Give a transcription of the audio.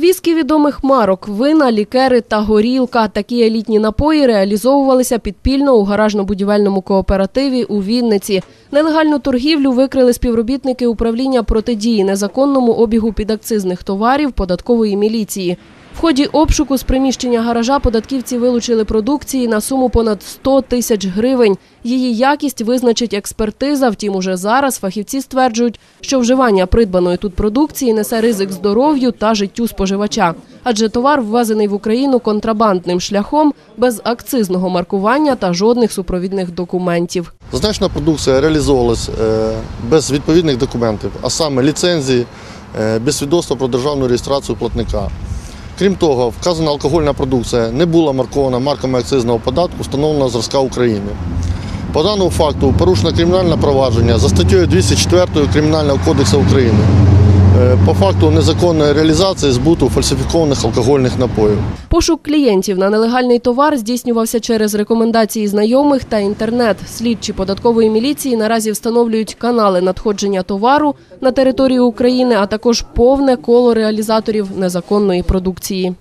Віскі відомих марок, вина, лікери та горілка. Такі елітні напої реалізовувалися підпільно у гаражно-будівельному кооперативі у Вінниці. Нелегальну торгівлю викрили співробітники управління протидії незаконному обігу підакцизних товарів податкової міліції. В ході обшуку з приміщення гаража податківці вилучили продукції на суму понад 100 тисяч гривень. Її якість визначить експертиза. Втім, уже зараз фахівці стверджують, що вживання придбаної тут продукції несе ризик здоров'ю та життю споживача. Адже товар ввезений в Україну контрабандним шляхом без акцизного маркування та жодних супровідних документів. Зазначена продукція реалізовувалась е, без відповідних документів, а саме ліцензії, е, без свідоцтва про державну реєстрацію платника. Крім того, вказана алкогольна продукція не була маркована марками акцизного податку, встановленого зразка України. По даному факту порушено кримінальне провадження за статтею 204 Кримінального кодексу України по факту незаконної реалізації збуту фальсифікованих алкогольних напоїв. Пошук клієнтів на нелегальний товар здійснювався через рекомендації знайомих та інтернет. Слідчі податкової міліції наразі встановлюють канали надходження товару на територію України, а також повне коло реалізаторів незаконної продукції.